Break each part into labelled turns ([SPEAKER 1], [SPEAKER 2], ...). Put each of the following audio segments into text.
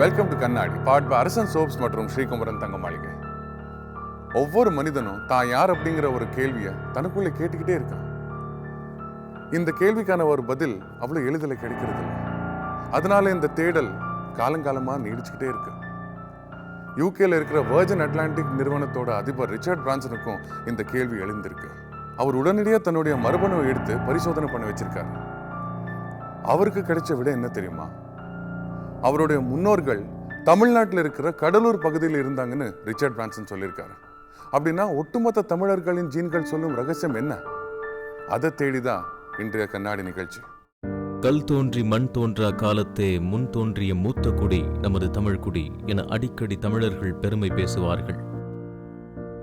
[SPEAKER 1] Welcome to கண்ணாடி. பாட் by அரசன் soaps மற்றும் ஸ்ரீகுமரன் தங்க மாளிகை. ஒவ்வொரு மனிதனும் தான் யார் அப்படிங்கிற ஒரு கேள்வியை தனக்குள்ளே கேட்டுக்கிட்டே இருக்கான். இந்த கேள்விக்கான ஒரு பதில் அவ்வளோ எளிதில் கிடைக்கிறது இல்லை. அதனால இந்த தேடல் காலங்காலமாக நீடிச்சுக்கிட்டே இருக்கு. யூகேல இருக்கிற வர்ஜன் அட்லாண்டிக் நிறுவனத்தோட அதிபர் ரிச்சர்ட் பிரான்சனுக்கும் இந்த கேள்வி எழுந்திருக்கு. அவர் உடனடியாக தன்னுடைய மரபணுவை எடுத்து பரிசோதனை பண்ண வச்சிருக்காரு. அவருக்கு கிடைச்ச விட என்ன தெரியுமா? அவருடைய முன்னோர்கள் தமிழ்நாட்டில் இருக்கிற கடலூர் பகுதியில் இருந்தாங்கன்னு ரிச்சர்ட் பிரான்சன் சொல்லியிருக்காரு. அப்படின்னா ஒட்டுமொத்த தமிழர்களின் ஜீன்கள் சொல்லும் ரகசியம் என்ன? அதை தேடிதான் இன்றைய கண்ணாடி நிகழ்ச்சி.
[SPEAKER 2] கல் தோன்றி மண் தோன்றா காலத்தே முன் தோன்றிய மூத்த குடி நமது தமிழ் குடி என அடிக்கடி தமிழர்கள் பெருமை பேசுவார்கள்.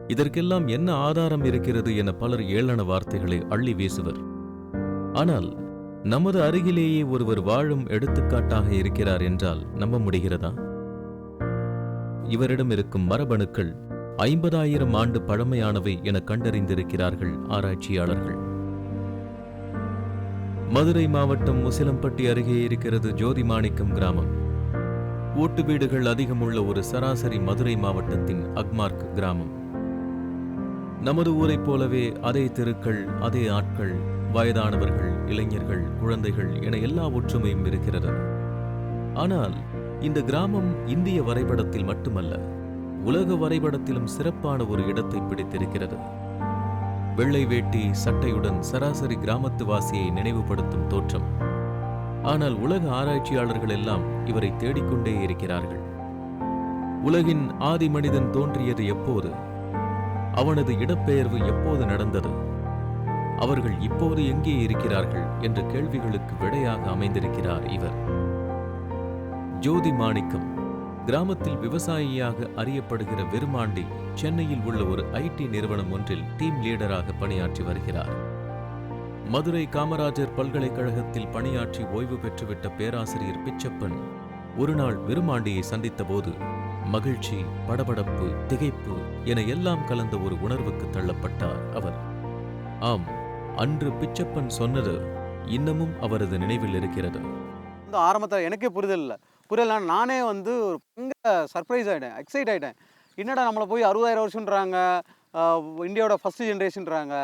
[SPEAKER 2] இதற்கெல்லாம் என்ன ஆதாரம் இருக்கிறது என பலர் ஏளன வார்த்தைகளை அள்ளி வீசுவர். ஆனால் நமது அருகிலேயே ஒருவர் வாழும் எடுத்துக்காட்டாக இருக்கிறார் என்றால் நம்ப முடிகிறதா? இவரிடம் இருக்கும் மரபணுக்கள் ஐம்பதாயிரம் ஆண்டு பழமையானவை என கண்டறிந்திருக்கிறார்கள் ஆராய்ச்சியாளர்கள். மதுரை மாவட்டம் முசிலம்பட்டி அருகே இருக்கிறது ஜோதிமாணிக்கம் கிராமம். ஓட்டு வீடுகள் அதிகமுள்ள ஒரு சராசரி மதுரை மாவட்டத்தின் அக்மார்க் கிராமம். நமது ஊரைப் போலவே அதே தெருக்கள் அதே ஆட்கள் வயதானவர்கள் இளைஞர்கள் குழந்தைகள் என எல்லா ஒற்றுமையும் இருக்கிறது. ஆனால் இந்த கிராமம் இந்திய வரைபடத்தில் மட்டுமல்ல உலக வரைபடத்திலும் சிறப்பான ஒரு இடத்தை பிடித்திருக்கிறது. வெள்ளை வேட்டி சட்டையுடன் சராசரி கிராமத்து வாசியை நினைவுபடுத்தும் தோற்றம். ஆனால் உலக ஆராய்ச்சியாளர்கள் எல்லாம் இவரை தேடிக்கொண்டே இருக்கிறார்கள். உலகின் ஆதி மனிதன் தோன்றியது எப்போது? அவனது இடப்பெயர்வு எப்போது நடந்தது? அவர்கள் இப்போது எங்கே இருக்கிறார்கள் என்ற கேள்விகளுக்கு விடையாக அமைந்திருக்கிறார் இவர். ஜோதி மாணிக்கம் கிராமத்தில் விவசாயியாக அறியப்படுகிற விருமாண்டி சென்னையில் உள்ள ஒரு ஐடி நிறுவனம் ஒன்றில் டீம் லீடராக பணியாற்றி வருகிறார். மதுரை காமராஜர் பல்கலைக்கழகத்தில் பணியாற்றி ஓய்வு பெற்றுவிட்ட பேராசிரியர் பிச்சப்பன் ஒருநாள் விருமாண்டியை சந்தித்தபோது மகிழ்ச்சி படபடப்பு திகைப்பு என எல்லாம் கலந்த ஒரு உணர்வுக்கு தள்ளப்பட்டார் அவர். ஆம் அன்று பிச்சப்பன் சொன்னது இன்னமும் அவரது நினைவில் இருக்கிறது.
[SPEAKER 3] வந்து ஆரம்பத்தில் எனக்கே புரிதல் இல்லை. புரியல நானே வந்து ஒரு சர்ப்ரைஸ் ஆகிட்டேன் எக்ஸைட் ஆகிட்டேன் என்னடா நம்மளை போய் அறுபதாயிரம் வருஷன்றாங்க இந்தியாவோட ஃபஸ்ட்டு ஜென்ரேஷன்றாங்க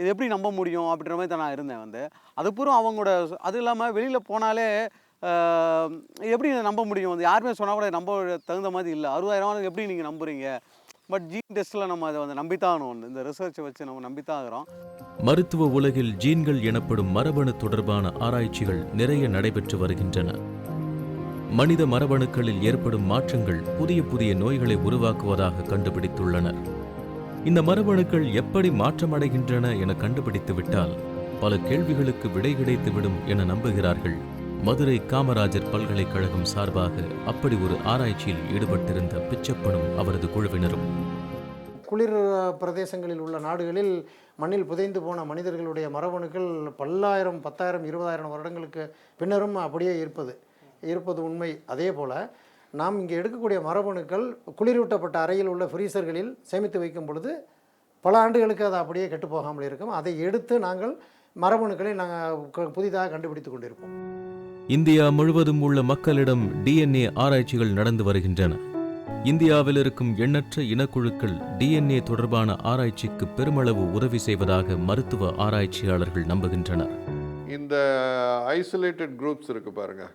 [SPEAKER 3] இது எப்படி நம்ப முடியும் அப்படின்ற மாதிரி தான் நான் இருந்தேன் வந்து. அதுக்கப்புறம் அவங்களோட அது இல்லாமல் வெளியில் போனாலே எப்படி நம்ப முடியும் வந்து? யாருமே சொன்னால் கூட நம்ப தகுந்த மாதிரி இல்லை. அறுபதாயிரம் எப்படி நீங்கள் நம்புறீங்க? பட் ஜீன் டெஸ்ட்டில் நம்ம அதை வந்து நம்பித்தான் ஆகணும். இந்த ரிசர்ச்சை வச்சு நம்ம நம்பித்தான் ஆகிறோம்.
[SPEAKER 2] மருத்துவ உலகில் ஜீன்கள் எனப்படும் மரபணு தொடர்பான ஆராய்ச்சிகள் நிறைய நடைபெற்று வருகின்றன. மனித மரபணுக்களில் ஏற்படும் மாற்றங்கள் புதிய புதிய நோய்களை உருவாக்குவதாக கண்டுபிடித்துள்ளனர். இந்த மரபணுக்கள் எப்படி மாற்றமடைகின்றன என கண்டுபிடித்து விட்டால் பல கேள்விகளுக்கு விடை கிடைத்துவிடும் என நம்புகிறார்கள் மதுரை காமராஜர் பல்கலைக்கழகம் சார்பாக அப்படி ஒரு ஆராய்ச்சியில் ஈடுபட்டிருந்த பிச்சப்பனும் அவரது குழுவினரும்.
[SPEAKER 4] குளிர் பிரதேசங்களில் உள்ள நாடுகளில் மண்ணில் புதைந்து போன மனிதர்களுடைய மரபணுக்கள் பல்லாயிரம் பத்தாயிரம் இருபதாயிரம் வருடங்களுக்கு பின்னரும் அப்படியே இருப்பது இருப்பது உண்மை. அதே போல் நாம் இங்கே எடுக்கக்கூடிய மரபணுக்கள் குளிரூட்டப்பட்ட அறையில் உள்ள ஃப்ரீசர்களில் சேமித்து வைக்கும் பொழுது பல ஆண்டுகளுக்கு அது அப்படியே கெட்டு போகாமல் இருக்கும். அதை எடுத்து நாங்கள் மரபணுக்களை நாங்கள் புதிதாக கண்டுபிடித்து கொண்டிருப்போம்.
[SPEAKER 2] இந்தியா முழுவதும் உள்ள மக்களிடம் டிஎன்ஏ ஆராய்ச்சிகள் நடந்து வருகின்றன. இந்தியாவில் இருக்கும் எண்ணற்ற இனக்குழுக்கள் டிஎன்ஏ தொடர்பான ஆராய்ச்சிக்கு பெருமளவு உதவி செய்வதாக மருத்துவ ஆராய்ச்சியாளர்கள் நம்புகின்றனர்.
[SPEAKER 5] இந்த ஐசோலேட்டட் குரூப்ஸ் இருக்குது பாருங்க.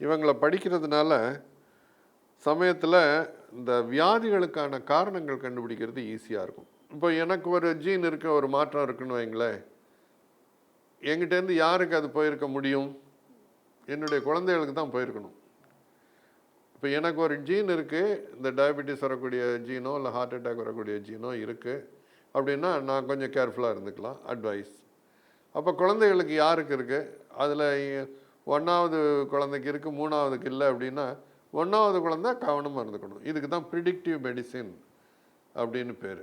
[SPEAKER 5] இவங்களை படிக்கிறதுனால சமயத்தில் இந்த வியாதிகளுக்கான காரணங்கள் கண்டுபிடிக்கிறது ஈஸியாக இருக்கும். இப்போ எனக்கு ஒரு ஜீன் இருக்க ஒரு மாற்றம் இருக்குன்னு வைங்களேன். எங்கிட்டேருந்து யாருக்கு அது போயிருக்க முடியும்? என்னுடைய குழந்தைகளுக்கு தான் போயிருக்கணும். இப்போ எனக்கு ஒரு ஜீன் இருக்குது இந்த டயபெட்டிஸ் வரக்கூடிய ஜீனோ இல்லை ஹார்ட் அட்டாக் வரக்கூடிய ஜீனோ இருக்குது அப்படின்னா நான் கொஞ்சம் கேர்ஃபுல்லாக இருந்துக்கலாம் அட்வைஸ் அப்போ குழந்தைகளுக்கு யாருக்கு இருக்குது அதில் ஒன்றாவது குழந்தைக்கு இருக்குது மூணாவதுக்கு இல்லை அப்படின்னா ஒன்றாவது குழந்தை கவனமாக இருந்துக்கணும். இதுக்கு தான் ப்ரிடிக்டிவ் மெடிசின் அப்படின்னு பேர்.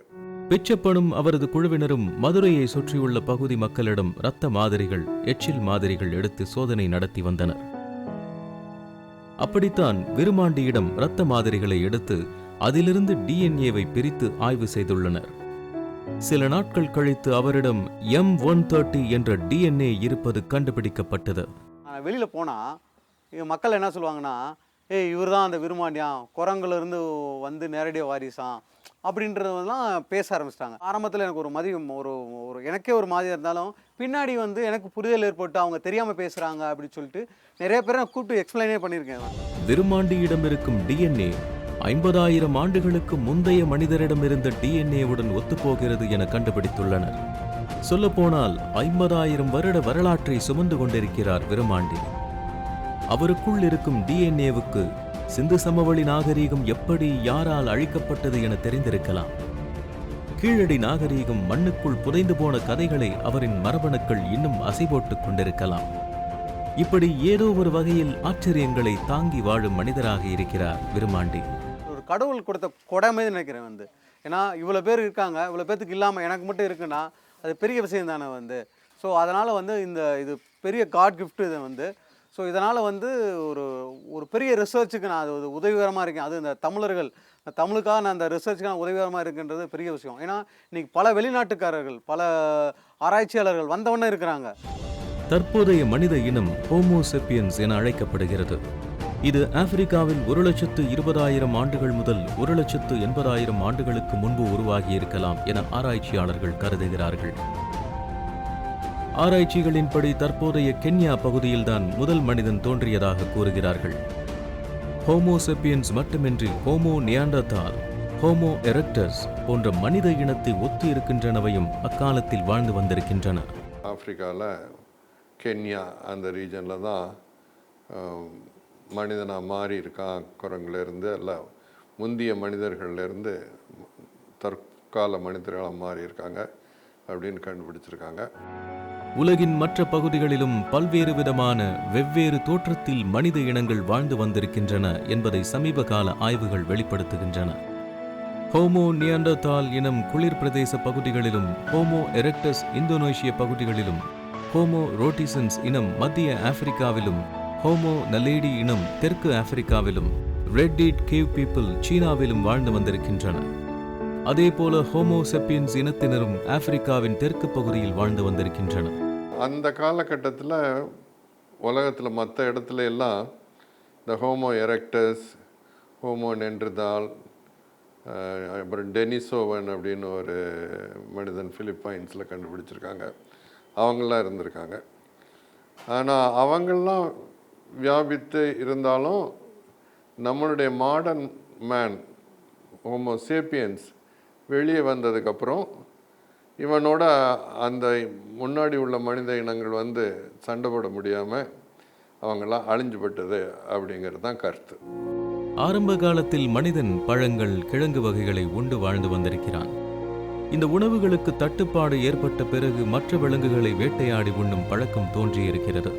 [SPEAKER 2] பிச்சப்பனும் அவரது குழுவினரும் மதுரையை சுற்றியுள்ள பகுதி மக்களிடம் இரத்த மாதிரிகள் எச்சில் மாதிரிகள் எடுத்து சோதனை நடத்தி வந்தனர். அப்படித்தான் விருமாண்டியிடம் இரத்த மாதிரிகளை எடுத்து அதிலிருந்து டிஎன்ஏவை பிரித்து ஆய்வு செய்துள்ளனர். சில நாட்கள் கழித்து அவரிடம் எம் ஒன் தேர்ட்டி என்ற டிஎன்ஏ இருப்பது கண்டுபிடிக்கப்பட்டது.
[SPEAKER 3] வெளியில் இங்கே மக்கள் என்ன சொல்லுவாங்கன்னா ஏய் இவர் தான் அந்த விரும்மாண்டியான் குரங்குல இருந்து வந்து நேரடியாக வாரிசான் அப்படின்றதெல்லாம் பேச ஆரம்பிச்சிட்டாங்க. ஆரம்பத்தில் எனக்கு ஒரு மதியம் ஒரு ஒரு எனக்கே ஒரு மாதிரியாக இருந்தாலும் பின்னாடி வந்து எனக்கு புரிதல் ஏற்பட்டு அவங்க தெரியாமல் பேசுகிறாங்க அப்படின்னு சொல்லிட்டு நிறைய பேரை நான் கூப்பிட்டு எக்ஸ்பிளைனே பண்ணியிருக்கேன்.
[SPEAKER 2] விருமாண்டியிடம் இருக்கும் டிஎன்ஏ ஐம்பதாயிரம் ஆண்டுகளுக்கு முந்தைய மனிதரிடம் இருந்த டிஎன்ஏவுடன் ஒத்துப்போகிறது என கண்டுபிடித்துள்ளனர். சொல்லப்போனால் ஐம்பதாயிரம் வருட வரலாற்றை சுமந்து கொண்டிருக்கிறார் விருமாண்டி அவருக்குள் இருக்கும் டிஎன்ஏவுக்கு சிந்து சமவெளி நாகரீகம் எப்படி யாரால் அழிக்கப்பட்டது என தெரிந்திருக்கலாம். கீழடி நாகரீகம் மண்ணுக்குள் புதைந்து போன கதைகளை அவரின் மரபணுக்கள் இன்னும் அசைபோட்டுக் கொண்டிருக்கலாம். இப்படி ஏதோ ஒரு வகையில் ஆச்சரியங்களை தாங்கி வாழும் மனிதராக இருக்கிறார் விருமாண்டி
[SPEAKER 3] ஒரு கடவுள் கொடுத்த கொடைமே நினைக்கிறேன் வந்து. ஏன்னா இவ்வளோ பேர் இருக்காங்க இவ்வளோ பேர்த்துக்கு இல்லாமல் எனக்கு மட்டும் இருக்குன்னா அது பெரிய விஷயம் தானே வந்து. ஸோ அதனால் வந்து இந்த இது பெரிய காட் கிஃப்ட் இதை வந்து. ஸோ இதனால் வந்து ஒரு ஒரு பெரிய ரிசர்ச்சுக்கு நான் அது ஒரு உதவிகரமாக இருக்கேன். அது இந்த தமிழர்கள் தமிழுக்காக நான் அந்த ரிசர்ச்சுக்கு நான் உதவிகரமாக இருக்குன்றது பெரிய விஷயம். ஏன்னா இன்னைக்கு பல வெளிநாட்டுக்காரர்கள் பல ஆராய்ச்சியாளர்கள் வந்தவொன்னே இருக்கிறாங்க.
[SPEAKER 2] தற்போதைய மனித இனம் ஹோமோசெப்பியன்ஸ் என அழைக்கப்படுகிறது. இது ஆப்பிரிக்காவில் ஒரு லட்சத்து இருபதாயிரம் ஆண்டுகள் முதல் ஒரு லட்சத்து எண்பதாயிரம் ஆண்டுகளுக்கு முன்பு உருவாகி இருக்கலாம் என ஆராய்ச்சியாளர்கள் கருதுகிறார்கள். ஆராய்ச்சிகளின்படி தற்போதைய கென்யா பகுதியில்தான் முதல் மனிதன் தோன்றியதாக கூறுகிறார்கள். ஹோமோசெப்பியன்ஸ் மட்டுமின்றி ஹோமோ நியாண்டத்தால் ஹோமோ எரெக்டஸ் போன்ற மனித இனத்தை ஒத்து இருக்கின்றனவையும் அக்காலத்தில் வாழ்ந்து வந்திருக்கின்றன.
[SPEAKER 5] ஆப்பிரிக்காவில் கென்யா அந்த ரீஜனில் தான் மனிதனாக மாறி இருக்கான் குரங்குலேருந்து எல்லாம் முந்திய மனிதர்கள்லேருந்து தற்கால மனிதர்களாக மாறி இருக்காங்க அப்படின்னு கண்டுபிடிச்சிருக்காங்க.
[SPEAKER 2] உலகின் மற்ற பகுதிகளிலும் பல்வேறு விதமான வெவ்வேறு தோற்றத்தில் மனித இனங்கள் வாழ்ந்து வந்திருக்கின்றன என்பதை சமீப கால ஆய்வுகள் வெளிப்படுத்துகின்றன. ஹோமோ நியாண்டோதால் இனம் குளிர் பிரதேச பகுதிகளிலும் ஹோமோ எரெக்டஸ் இந்தோனேஷிய பகுதிகளிலும் ஹோமோ ரோட்டிசன்ஸ் இனம் மத்திய ஆப்பிரிக்காவிலும் ஹோமோ நலேடி இனம் தெற்கு ஆப்பிரிக்காவிலும் ரெட்டீட் கேவ் பீப்பிள் சீனாவிலும் வாழ்ந்து வந்திருக்கின்றன. அதேபோல ஹோமோ ஹோமோசெப்பியன்ஸ் இனத்தினரும் ஆப்பிரிக்காவின் தெற்கு பகுதியில் வாழ்ந்து வந்திருக்கின்றனர்.
[SPEAKER 5] அந்த காலகட்டத்தில் உலகத்தில் மற்ற இடத்துல எல்லாம் இந்த ஹோமோ எரெக்டஸ் ஹோமோ நென்றுதால் அப்புறம் டெனிசோவன் அப்படின்னு ஒரு மனிதன் ஃபிலிப்பைன்ஸில் கண்டுபிடிச்சிருக்காங்க. அவங்களாம் இருந்திருக்காங்க. ஆனால் அவங்களாம் வியாபித்து இருந்தாலும் நம்மளுடைய மாடர்ன் மேன் ஹோமோ சேப்பியன்ஸ் வெளியே வந்ததுக்கப்புறம் இவனோட அந்த முன்னாடி உள்ள மனித இனங்கள் வந்து சண்டை போட முடியாமல் அவங்களாம் அழிஞ்சுபட்டது அப்படிங்கிறது தான் கருத்து.
[SPEAKER 2] ஆரம்ப காலத்தில் மனிதன் பழங்கள் கிழங்கு வகைகளை உண்டு வாழ்ந்து வந்திருக்கிறான். இந்த உணவுகளுக்கு தட்டுப்பாடு ஏற்பட்ட பிறகு மற்ற விலங்குகளை வேட்டையாடி உண்ணும் பழக்கம் தோன்றியிருக்கிறது.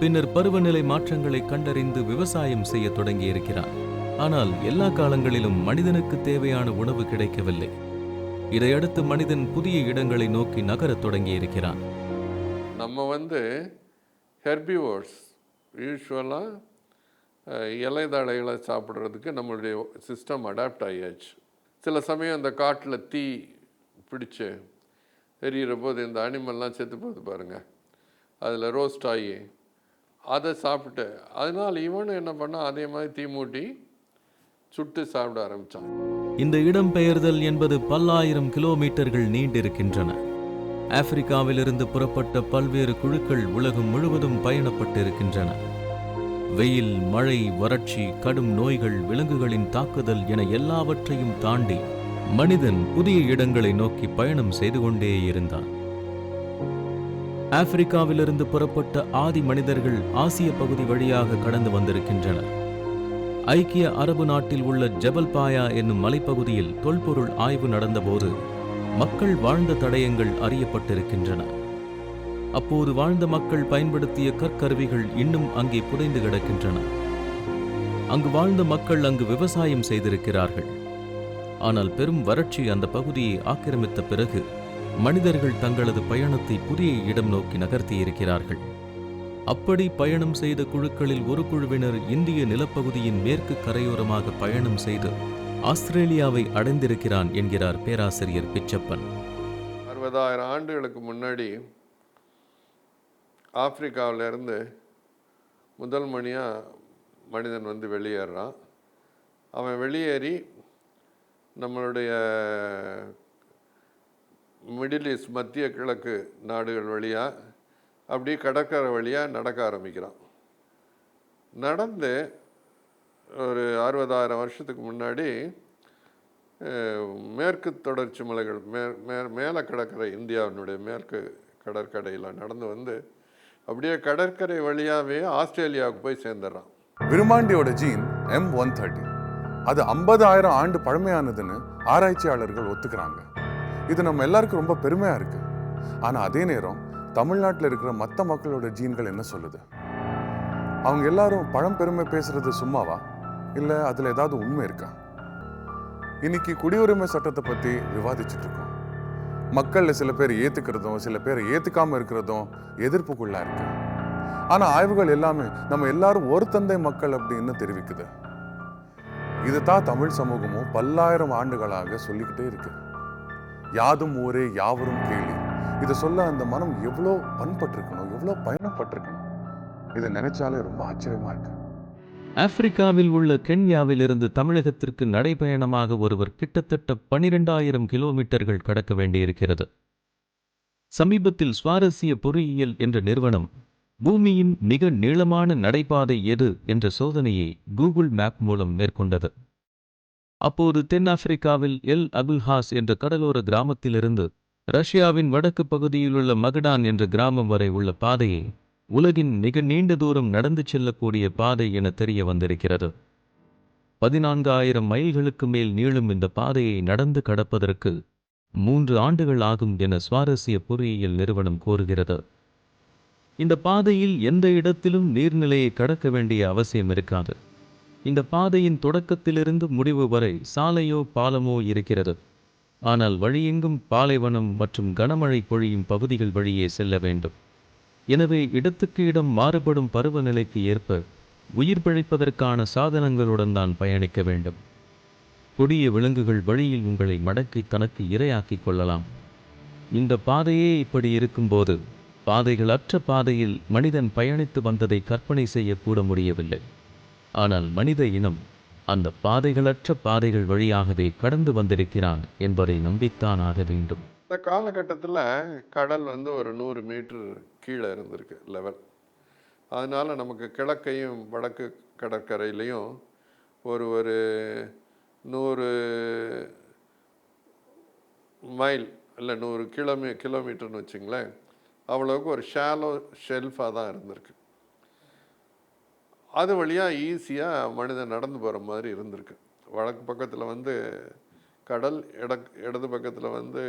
[SPEAKER 2] பின்னர் பருவநிலை மாற்றங்களை கண்டறிந்து விவசாயம் செய்ய தொடங்கியிருக்கிறான். ஆனால் எல்லா காலங்களிலும் மனிதனுக்கு தேவையான உணவு கிடைக்கவில்லை. இதையடுத்து மனிதன் புதிய இடங்களை நோக்கி நகரத் தொடங்கி இருக்கிறான்
[SPEAKER 5] நம்ம வந்து ஹெர்பிவோர்ஸ் யூஸ்வலாக இலைதழைகளை சாப்பிட்றதுக்கு நம்மளுடைய சிஸ்டம் அடாப்ட் ஆகியாச்சு சில சமயம் அந்த காட்டில் தீ பிடிச்சு எரியிற போது இந்த அனிமல்லாம் செத்து போகுது பாருங்கள் அதில் ரோஸ்ட் ஆகி அதை சாப்பிட்டு அதனால் இவனும் என்ன பண்ணால் அதே மாதிரி தீ மூட்டி சுட்டு சாப்பிட ஆரம்பித்தான்
[SPEAKER 2] இந்த இடம்பெயர்தல் என்பது பல்லாயிரம் கிலோமீட்டர்கள் நீண்டிருக்கின்றன. ஆப்பிரிக்காவிலிருந்து புறப்பட்ட பல்வேறு குழுக்கள் உலகம் முழுவதும் பயணப்பட்டிருக்கின்றன. வெயில் மழை வறட்சி கடும் நோய்கள் விலங்குகளின் தாக்குதல் என எல்லாவற்றையும் தாண்டி மனிதன் புதிய இடங்களை நோக்கி பயணம் செய்து கொண்டே இருந்தான். ஆப்பிரிக்காவிலிருந்து புறப்பட்ட ஆதி மனிதர்கள் ஆசிய பகுதி வழியாக கடந்து வந்திருக்கின்றனர். ஐக்கிய அரபு நாட்டில் உள்ள ஜபல் பாயா என்னும் மலைப்பகுதியில் தொல்பொருள் ஆய்வு நடந்தபோது மக்கள் வாழ்ந்த தடயங்கள் அறியப்பட்டிருக்கின்றன. அப்போது வாழ்ந்த மக்கள் பயன்படுத்திய கற்கருவிகள் இன்னும் அங்கே புதைந்து கிடக்கின்றன. அங்கு வாழ்ந்த மக்கள் அங்கு விவசாயம் செய்திருக்கிறார்கள். ஆனால் பெரும் வறட்சி அந்த பகுதியை ஆக்கிரமித்த பிறகு மனிதர்கள் தங்களது பயணத்தை புதிய இடம் நோக்கி நகர்த்தியிருக்கிறார்கள். அப்படி பயணம் செய்த குழுக்களில் ஒரு குழுவினர் இந்திய நிலப்பகுதியின் மேற்கு கரையோரமாக பயணம் செய்து ஆஸ்திரேலியாவை அடைந்திருக்கிறான் என்கிறார் பேராசிரியர் பிச்சப்பன்.
[SPEAKER 5] அறுபதாயிரம் ஆண்டுகளுக்கு முன்னாடி ஆப்பிரிக்காவிலேருந்து முதல் மணியாக மனிதன் வந்து வெளியேறான். அவன் வெளியேறி நம்மளுடைய மிடில் ஈஸ்ட் மத்திய கிழக்கு நாடுகள் வழியாக அப்படியே கடற்கரை வழியாக நடக்க ஆரம்பிக்கிறான். நடந்து ஒரு அறுபதாயிரம் வருஷத்துக்கு முன்னாடி மேற்கு தொடர்ச்சி மலைகள் மே மே மேலே கடற்கரை இந்தியாவினுடைய மேற்கு கடற்கரையில் நடந்து வந்து அப்படியே கடற்கரை வழியாகவே ஆஸ்திரேலியாவுக்கு போய் சேர்ந்துடுறான்.
[SPEAKER 1] விருமாண்டியோட ஜீன் எம் ஒன் தேர்ட்டி அது ஐம்பதாயிரம் ஆண்டு பழமையானதுன்னு ஆராய்ச்சியாளர்கள் ஒத்துக்கிறாங்க. இது நம்ம எல்லாருக்கும் ரொம்ப பெருமையாக இருக்குது ஆனால் அதே நேரம் தமிழ்நாட்டில் இருக்கிற மற்ற மக்களோட ஜீன்கள் என்ன சொல்லுது? அவங்க எல்லாரும் பழம்பெருமை பேசுறது சும்மாவா? இல்லை அதில் ஏதாவது உண்மை இருக்கா? இன்னைக்கு குடியுரிமை சட்டத்தை பற்றி விவாதிச்சுட்டு இருக்கோம். மக்கள்ல சில பேர் ஏத்துக்கிறதும் சில பேர் ஏற்றுக்காமல் இருக்கிறதும் எதிர்ப்புக்குள்ளா இருக்கு. ஆனால் ஆய்வுகள் எல்லாமே நம்ம எல்லாரும் ஒரு தந்தை மக்கள் அப்படின்னு தெரிவிக்குது. இதுதான் தமிழ் சமூகமும் பல்லாயிரம் ஆண்டுகளாக சொல்லிக்கிட்டே இருக்கு. யாதும் ஊரே யாவரும் கேளி இதை சொல்ல அந்த மனம் எவ்வளோ பண்பட்டிருக்கணும் எவ்வளோ பயணப்பட்டிருக்கணும் இதை நினைச்சாலே ரொம்ப ஆச்சரியமா இருக்கு.
[SPEAKER 2] ஆப்பிரிக்காவில் உள்ள கென்யாவிலிருந்து தமிழகத்திற்கு நடைபயணமாக ஒருவர் கிட்டத்தட்ட பனிரெண்டாயிரம் கிலோமீட்டர்கள் கடக்க வேண்டியிருக்கிறது. சமீபத்தில் சுவாரஸ்ய பொறியியல் என்ற நிறுவனம் பூமியின் மிக நீளமான நடைபாதை எது என்ற சோதனையை கூகுள் மேப் மூலம் மேற்கொண்டது. அப்போது தென்னாப்பிரிக்காவில் எல் அபுல்ஹாஸ் என்ற கடலோர கிராமத்திலிருந்து ரஷ்யாவின் வடக்கு பகுதியிலுள்ள மகடான் என்ற கிராமம் வரை உள்ள பாதையை உலகின் மிக நீண்ட தூரம் நடந்து செல்லக்கூடிய பாதை என தெரிய வந்திருக்கிறது. பதினான்காயிரம் மைல்களுக்கு மேல் நீளும் இந்த பாதையை நடந்து கடப்பதற்கு மூன்று ஆண்டுகள் ஆகும் என சுவாரஸ்ய பொறியியல் நிறுவனம் கூறுகிறது. இந்த பாதையில் எந்த இடத்திலும் நீர்நிலையை கடக்க வேண்டிய அவசியம் இருக்காது. இந்த பாதையின் தொடக்கத்திலிருந்து முடிவு வரை சாலையோ பாலமோ இருக்கிறது. ஆனால் வழியெங்கும் பாலைவனம் மற்றும் கனமழை பொழியும் பகுதிகள் வழியே செல்ல வேண்டும். எனவே இடத்துக்கு இடம் மாறுபடும் பருவநிலைக்கு ஏற்ப உயிர் பிழைப்பதற்கான சாதனங்களுடன் தான் பயணிக்க வேண்டும். கொடிய விலங்குகள் வழியில் உங்களை மடக்கி தனக்கு இரையாக்கிக் கொள்ளலாம். இந்த பாதையே இப்படி இருக்கும்போது பாதைகளற்ற பாதையில் மனிதன் பயணித்து வந்ததை கற்பனை செய்யக்கூட முடியவில்லை. ஆனால் மனித இனம் அந்த பாதைகளற்ற பாதைகள் வழியாகவே கடந்து வந்திருக்கிறான் என்பதை நம்பித்தான் ஆக வேண்டும்.
[SPEAKER 5] இந்த காலகட்டத்தில் கடல் வந்து ஒரு நூறு மீட்டர் கீழே இருந்திருக்கு லெவல் அதனால் நமக்கு கிழக்கையும் வடக்கு கடற்கரையிலையும் ஒரு ஒரு நூறு மைல் இல்லை நூறு கிலோமீ கிலோமீட்டர்னு வச்சுங்களேன் அவ்வளவுக்கு ஒரு ஷாலோ ஷெல்ஃபாக தான் இருந்திருக்கு. அது வழியாக ஈஸியாக மனிதன் நடந்து போகிற மாதிரி இருந்திருக்கு. வடக்கு பக்கத்தில் வந்து கடல் இட இடது பக்கத்தில் வந்து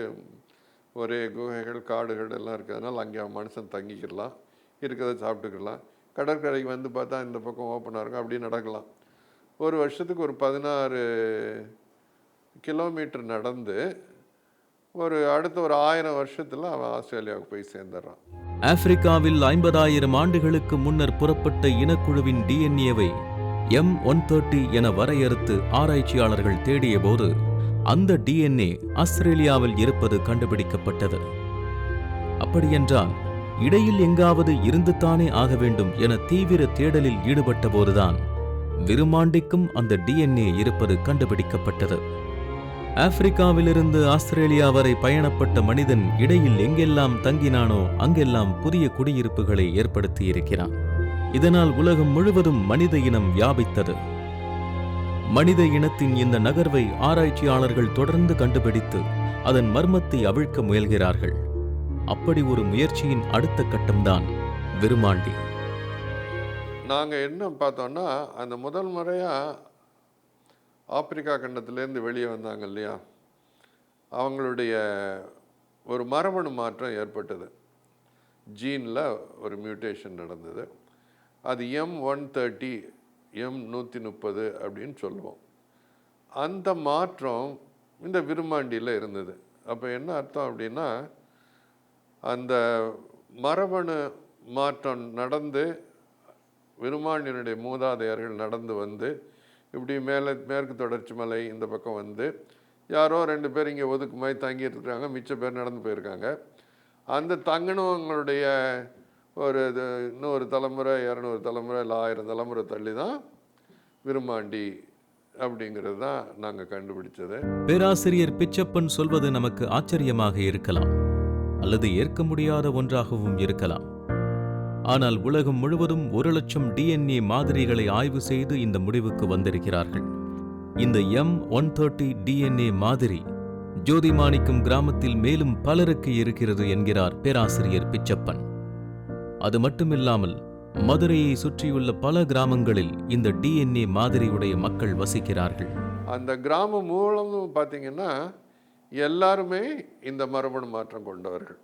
[SPEAKER 5] ஒரே குகைகள் காடுகள் எல்லாம் இருக்கிறதுனால அங்கே மனுஷன் தங்கிக்கிடலாம் இருக்கிறத சாப்பிட்டுக்கலாம் கடற்கரைக்கு வந்து பார்த்தா இந்த பக்கம் ஓப்பனாக இருக்கும் அப்படியே நடக்கலாம். ஒரு வருஷத்துக்கு ஒரு பதினாறு கிலோமீட்டர் நடந்து ஒரு அடுத்த ஒரு ஆயிரம் வருஷத்தில் அவன் ஆஸ்திரேலியாவுக்கு போய் சேர்ந்துடுறான்.
[SPEAKER 2] ஆப்பிரிக்காவில் ஐம்பதாயிரம் ஆண்டுகளுக்கு முன்னர் புறப்பட்ட இனக்குழுவின் டிஎன்ஏவை எம் ஒன் தேர்ட்டி என வரையறுத்து ஆராய்ச்சியாளர்கள் தேடியபோது அந்த டிஎன்ஏ ஆஸ்திரேலியாவில் இருப்பது கண்டுபிடிக்கப்பட்டது. அப்படியென்றால் இடையில் எங்காவது இருந்துத்தானே ஆக வேண்டும் என தீவிர தேடலில் ஈடுபட்டபோதுதான் விருமாண்டிக்கும் அந்த டிஎன்ஏ இருப்பது கண்டுபிடிக்கப்பட்டது. ஆப்பிரிக்காவிலிருந்து ஆஸ்திரேலியா வரை பயணப்பட்ட மனிதன் இடையில் எங்கெல்லாம் தங்கினானோ அங்கெல்லாம் புதிய குடியிருப்புகளை ஏற்படுத்தியிருக்கிறான். இதனால் உலகம் முழுவதும் மனித இனம் வியாபித்தது. மனித இனத்தின் இந்த நகர்வை ஆராய்ச்சியாளர்கள் தொடர்ந்து கண்டுபிடித்து அதன் மர்மத்தை அவிழ்க்க முயல்கிறார்கள். அப்படி ஒரு முயற்சியின் அடுத்த கட்டம்தான் விருமாண்டி
[SPEAKER 5] நாங்கள் என்ன பார்த்தோன்னா அந்த முதல் முறையாக ஆப்பிரிக்கா கண்டத்திலேருந்து வெளியே வந்தாங்க இல்லையா? அவங்களுடைய ஒரு மரபணு மாற்றம் ஏற்பட்டது. ஜீனில் ஒரு மியூட்டேஷன் நடந்தது. அது எம் ஒன் தேர்ட்டி எம் நூற்றி முப்பது அப்படின்னு சொல்லுவோம். அந்த மாற்றம் இந்த விருமாண்டியில் இருந்தது. அப்போ என்ன அர்த்தம் அப்படின்னா அந்த மரபணு மாற்றம் நடந்து விருமாண்டியனுடைய மூதாதையர்கள் நடந்து வந்து இப்படி மேலே மேற்கு தொடர்ச்சி மலை இந்த பக்கம் வந்து யாரோ ரெண்டு பேர் இங்கே ஒதுக்குமாய் மாதிரி இருக்காங்க மிச்ச பேர் நடந்து போயிருக்காங்க. அந்த தங்கினவங்களுடைய ஒரு இது இன்னொரு தலைமுறை இரநூறு தலைமுறை இல்லை ஆயிரம் தலைமுறை தள்ளி தான் விருமாண்டி அப்படிங்கிறது தான் நாங்கள் கண்டுபிடிச்சது.
[SPEAKER 2] பேராசிரியர் பிச்சப்பன் சொல்வது நமக்கு ஆச்சரியமாக இருக்கலாம் அல்லது ஏற்க முடியாத ஒன்றாகவும் இருக்கலாம். ஆனால் உலகம் முழுவதும் ஒரு லட்சம் டிஎன்ஏ மாதிரிகளை ஆய்வு செய்து இந்த முடிவுக்கு வந்திருக்கிறார்கள். இந்த எம் ஒன் தேர்ட்டி டிஎன்ஏ மாதிரி ஜோதிமாணிக்கம் கிராமத்தில் மேலும் பலருக்கு இருக்கிறது என்கிறார் பேராசிரியர் பிச்சப்பன். அது மட்டுமில்லாமல் மதுரையை சுற்றியுள்ள பல கிராமங்களில் இந்த டிஎன்ஏ மாதிரியுடைய மக்கள் வசிக்கிறார்கள்.
[SPEAKER 5] அந்த கிராமம் மூலமும் பார்த்தீங்கன்னா எல்லாருமே இந்த மரபணு மாற்றம் கொண்டவர்கள்.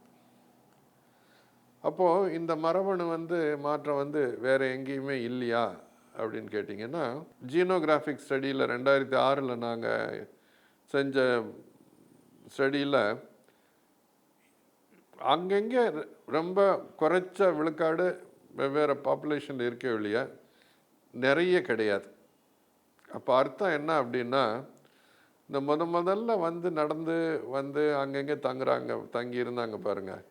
[SPEAKER 5] அப்போது இந்த மரபணு வந்து மாற்றம் வந்து வேறு எங்கேயுமே இல்லையா அப்படின்னு கேட்டிங்கன்னா ஜீனோகிராஃபிக் ஸ்டடியில் ரெண்டாயிரத்தி ஆறில் நாங்கள் செஞ்ச ஸ்டடியில் அங்கங்கே ரொம்ப குறைச்ச விழுக்காடு வெவ்வேறு பாப்புலேஷன் இருக்க வெளிய நிறைய கிடையாது. அப்போ அர்த்தம் என்ன அப்படின்னா இந்த முத முதல்ல வந்து நடந்து வந்து அங்கங்கே தங்குறாங்க தங்கி இருந்தாங்க பாருங்கள்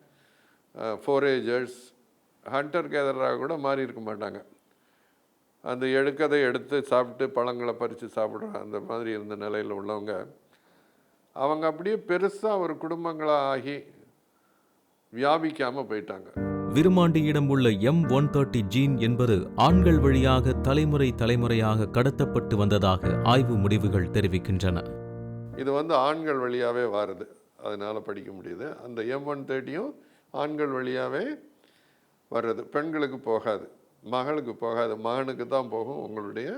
[SPEAKER 5] ஃபோரேஜர்ஸ் ஹண்டர் கேதராக கூட மாறி இருக்க மாட்டாங்க. அந்த எடுக்கதை எடுத்து சாப்பிட்டு பழங்களை பறித்து சாப்பிட்ற அந்த மாதிரி இருந்த நிலையில் உள்ளவங்க அவங்க அப்படியே பெருசாக ஒரு குடும்பங்களாக ஆகி வியாபிக்காமல் போயிட்டாங்க.
[SPEAKER 2] விருமாண்டியிடம் உள்ள எம் ஒன் தேர்ட்டி ஜீன் என்பது ஆண்கள் வழியாக தலைமுறை தலைமுறையாக கடத்தப்பட்டு வந்ததாக ஆய்வு முடிவுகள் தெரிவிக்கின்றன.
[SPEAKER 5] இது வந்து ஆண்கள் வழியாகவே வருது. அதனால் படிக்க முடியுது. அந்த எம் ஒன் தேர்ட்டியும் ஆண்கள் வழியாகவே வர்றது. பெண்களுக்கு போகாது. மகளுக்கு போகாது. மகனுக்கு தான் போகும் உங்களுடைய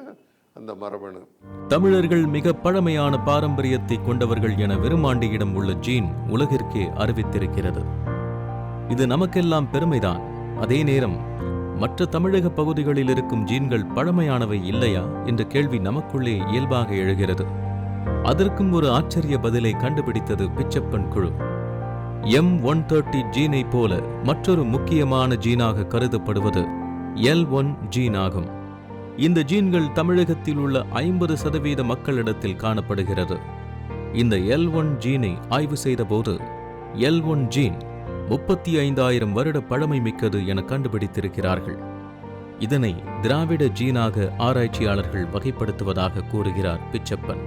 [SPEAKER 5] அந்த மரபணு.
[SPEAKER 2] தமிழர்கள் மிக பழமையான பாரம்பரியத்தை கொண்டவர்கள் என வெறுமாண்டியிடம் உள்ள ஜீன் உலகிற்கே அறிவித்திருக்கிறது. இது நமக்கெல்லாம் பெருமைதான். அதே நேரம் மற்ற தமிழக பகுதிகளில் இருக்கும் ஜீன்கள் பழமையானவை இல்லையா என்ற கேள்வி நமக்குள்ளே இயல்பாக எழுகிறது. அதற்கும் ஒரு ஆச்சரிய பதிலை கண்டுபிடித்தது பிச்சப்பன் குழு. எம் ஒன் தேர்ட்டி ஜீனை போல மற்றொரு முக்கியமான ஜீனாக கருதப்படுவது எல் ஒன் ஜீன் ஆகும் இந்த ஜீன்கள் தமிழகத்தில் உள்ள ஐம்பது சதவீத மக்களிடத்தில் காணப்படுகிறது. இந்த எல் ஒன் ஜீனை ஆய்வு செய்தபோது எல் ஒன் ஜீன் முப்பத்தி ஐந்தாயிரம் வருட பழமை மிக்கது என கண்டுபிடித்திருக்கிறார்கள். இதனை திராவிட ஜீனாக ஆராய்ச்சியாளர்கள் வகைப்படுத்துவதாக கூறுகிறார் பிச்சப்பன்.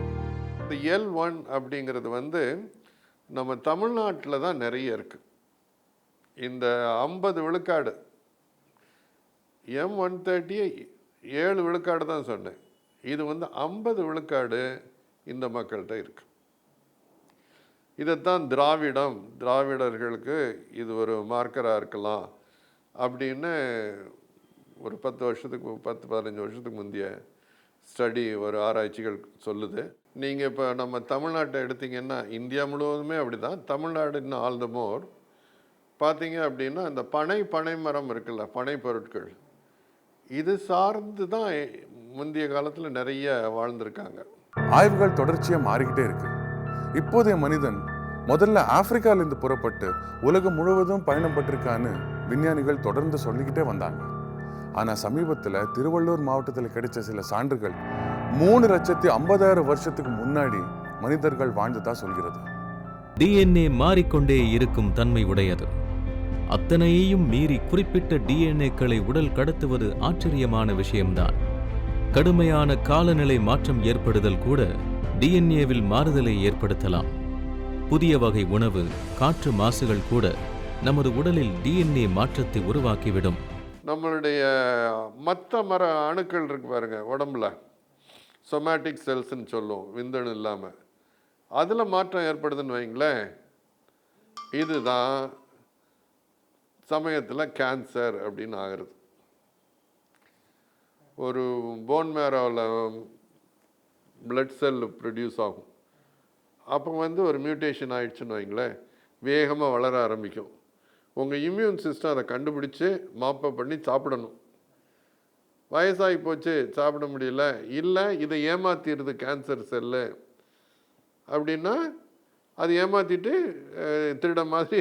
[SPEAKER 5] எல் ஒன் அப்படிங்கிறது வந்து நம்ம தமிழ்நாட்டில் தான் நிறைய இருக்குது இந்த ஐம்பது விழுக்காடு எம் ஒன் தேர்ட்டியை ஏழு விழுக்காடு தான் சொன்னேன். இது வந்து ஐம்பது விழுக்காடு இந்த மக்கள்கிட்ட இருக்கு. இதைத்தான் திராவிடம் திராவிடர்களுக்கு இது ஒரு மார்க்கராக இருக்கலாம் அப்படின்னு ஒரு பத்து வருஷத்துக்கு பத்து பதினஞ்சு வருஷத்துக்கு முந்தைய ஸ்டடி ஒரு ஆராய்ச்சிகள் சொல்லுது. நீங்கள் இப்போ நம்ம தமிழ்நாட்டை எடுத்தீங்கன்னா இந்தியா முழுவதுமே அப்படி தான் தமிழ்நாடு இன்னும் ஆல் த மோர். பார்த்தீங்க அப்படின்னா இந்த பனை பனை மரம் இருக்குல்ல பனை பொருட்கள். இது சார்ந்து தான் முந்தைய காலத்தில் நிறைய வாழ்ந்திருக்காங்க.
[SPEAKER 1] ஆய்வுகள் தொடர்ச்சியாக மாறிக்கிட்டே இருக்கு. இப்போதைய மனிதன் முதல்ல ஆப்பிரிக்காவிலிருந்து புறப்பட்டு உலகம் முழுவதும் பயணம் பட்டிருக்கான்னு விஞ்ஞானிகள் தொடர்ந்து சொல்லிக்கிட்டே வந்தாங்க. ஆனால் சமீபத்தில் திருவள்ளூர் மாவட்டத்தில் கிடைச்ச சில சான்றுகள் மூணு லட்சத்தி ஐம்பதாயிரம் வருஷத்துக்கு முன்னாடி மனிதர்கள் வாழ்ந்ததா சொல்கிறது.
[SPEAKER 2] டிஎன்ஏ மாறிக்கொண்டே இருக்கும் தன்மை உடையது. அத்தனையையும் மீறி குறிப்பிட்ட டிஎன்ஏக்களை உடல் கடத்துவது ஆச்சரியமான விஷயம்தான். கடுமையான காலநிலை மாற்றம் ஏற்படுதல் கூட டிஎன்ஏவில் மாறுதலை ஏற்படுத்தலாம். புதிய வகை உணவு காற்று மாசுகள் கூட நமது உடலில் டிஎன்ஏ மாற்றத்தை உருவாக்கிவிடும்.
[SPEAKER 5] நம்மளுடைய மற்ற மர அணுக்கள் இருக்கு பாருங்க உடம்புல. சொமேட்டிக் செல்ஸ்ன்னு சொல்லுவோம் விந்தணு இல்லாமல் அதில் மாற்றம் ஏற்படுதுன்னு வைங்களேன். இதுதான் சமயத்தில் கேன்சர் அப்படின்னு ஆகிறது. ஒரு போன் மேரோவில் பிளட் செல் ப்ரொடியூஸ் ஆகும். அப்போ வந்து ஒரு மியூட்டேஷன் ஆயிடுச்சுன்னு வைங்களேன் வேகமாக வளர ஆரம்பிக்கும். உங்கள் இம்யூன் சிஸ்டம் அதை கண்டுபிடிச்சு மாப்பை பண்ணி சாப்பிடணும். வயசாகி போச்சு சாப்பிட முடியல. இல்லை இதை ஏமாத்திடுது கேன்சர் செல்லு அப்படின்னா அது ஏமாத்திட்டு திருட மாதிரி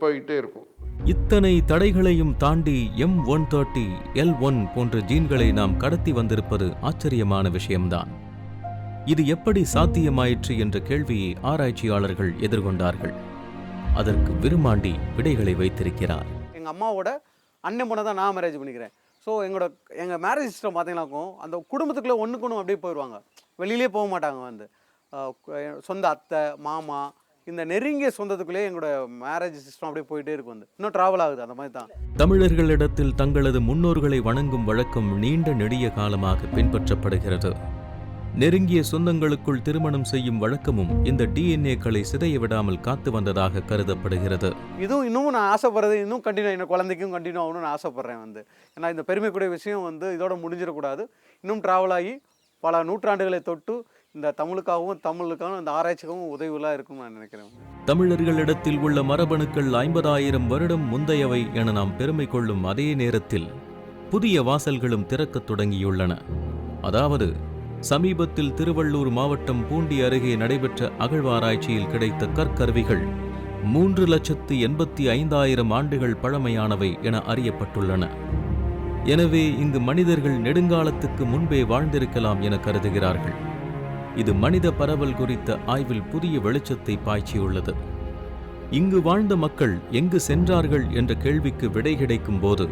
[SPEAKER 5] போய்கிட்டே இருக்கும்.
[SPEAKER 2] இத்தனை தடைகளையும் தாண்டி M one thirty L one போன்ற ஜீன்களை நாம் கடத்தி வந்திருப்பது ஆச்சரியமான விஷயம்தான். இது எப்படி சாத்தியமாயிற்று என்ற கேள்வியை ஆராய்ச்சியாளர்கள் எதிர்கொண்டார்கள். அதற்கு விருமாண்டி விடைகளை வைத்திருக்கிறார்.
[SPEAKER 3] எங்கள் அம்மாவோட அண்ணன் பொண்ணை தான் நான் மேரேஜ் பண்ணிக்கிறேன். ஸோ எங்களோட எங்கள் மேரேஜ் சிஸ்டம் பார்த்தீங்கன்னாக்கும் அந்த குடும்பத்துக்குள்ளே ஒன்றுக்கு ஒன்று அப்படியே போயிடுவாங்க வெளியிலே போக மாட்டாங்க வந்து. சொந்த அத்தை மாமா இந்த நெருங்கிய சொந்தத்துக்குள்ளே எங்களோட மேரேஜ் சிஸ்டம் அப்படியே போயிட்டே இருக்கும் வந்து. இன்னும் ட்ராவல் ஆகுது அந்த மாதிரி தான்.
[SPEAKER 2] தமிழர்களிடத்தில் தங்களது முன்னோர்களை வணங்கும் வழக்கம் நீண்ட நெடிய காலமாக பின்பற்றப்படுகிறது. நெருங்கிய சொந்தங்களுக்குள் திருமணம் செய்யும் வழக்கமும் இந்த டிஎன்ஏக்களை சிதைய விடாமல் காத்து வந்ததாக கருதப்படுகிறது.
[SPEAKER 3] இதுவும் இன்னமும் நான் ஆசைப்படுறது இன்னும் கண்டினியூ என்ன குழந்தைக்கும் கண்டினியூ ஆகணும்னு ஆசைப்பட்றேன் வந்து. ஏன்னா இந்த பெருமைக்குரிய விஷயம் வந்து இதோட முடிஞ்சிடக்கூடாது. இன்னும் ட்ராவல் ஆகி பல நூற்றாண்டுகளை தொட்டு இந்த தமிழுக்காகவும் தமிழுக்காகவும் இந்த ஆராய்ச்சிக்காகவும் உதவிகளாக இருக்கும்னு நான் நினைக்கிறேன்.
[SPEAKER 2] தமிழர்களிடத்தில் உள்ள மரபணுக்கள் ஐம்பதாயிரம் வருடம் முந்தையவை என நாம் பெருமை கொள்ளும் அதே நேரத்தில் புதிய வாசல்களும் திறக்கத் தொடங்கியுள்ளன. அதாவது சமீபத்தில் திருவள்ளூர் மாவட்டம் பூண்டி அருகே நடைபெற்ற அகழ்வாராய்ச்சியில் கிடைத்த கற்கருவிகள் மூன்று லட்சத்து எண்பத்தி ஐந்தாயிரம் ஆண்டுகள் பழமையானவை என அறியப்பட்டுள்ளன. எனவே இங்கு மனிதர்கள் நெடுங்காலத்துக்கு முன்பே வாழ்ந்திருக்கலாம் என கருதுகிறார்கள். இது மனித பரவல் குறித்த ஆய்வில் புதிய வெளிச்சத்தை பாய்ச்சியுள்ளது. இங்கு வாழ்ந்த மக்கள் எங்கு சென்றார்கள் என்ற கேள்விக்கு விடை கிடைக்கும் போது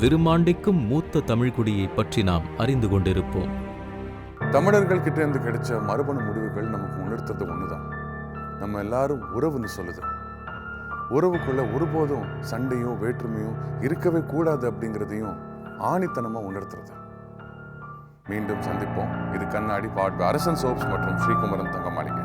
[SPEAKER 2] விருமாண்டிக்கும் மூத்த தமிழ்குடியை பற்றி நாம் அறிந்து கொண்டிருப்போம்.
[SPEAKER 1] தமிழர்கள் கிட்ட இருந்து கிடைச்ச மரபணு முடிவுகள் நமக்கு உணர்த்துறது தான் நம்ம எல்லாரும் உறவுன்னு சொல்லுது. உறவுக்குள்ள ஒருபோதும் சண்டையும் வேற்றுமையும் இருக்கவே கூடாது அப்படிங்கிறதையும் ஆணித்தனமாக உணர்த்துறது. மீண்டும் சந்திப்போம். இது கண்ணாடி பாட் அரசன் சோப்ஸ் மற்றும் ஸ்ரீகுமரன் தங்கமாளிகை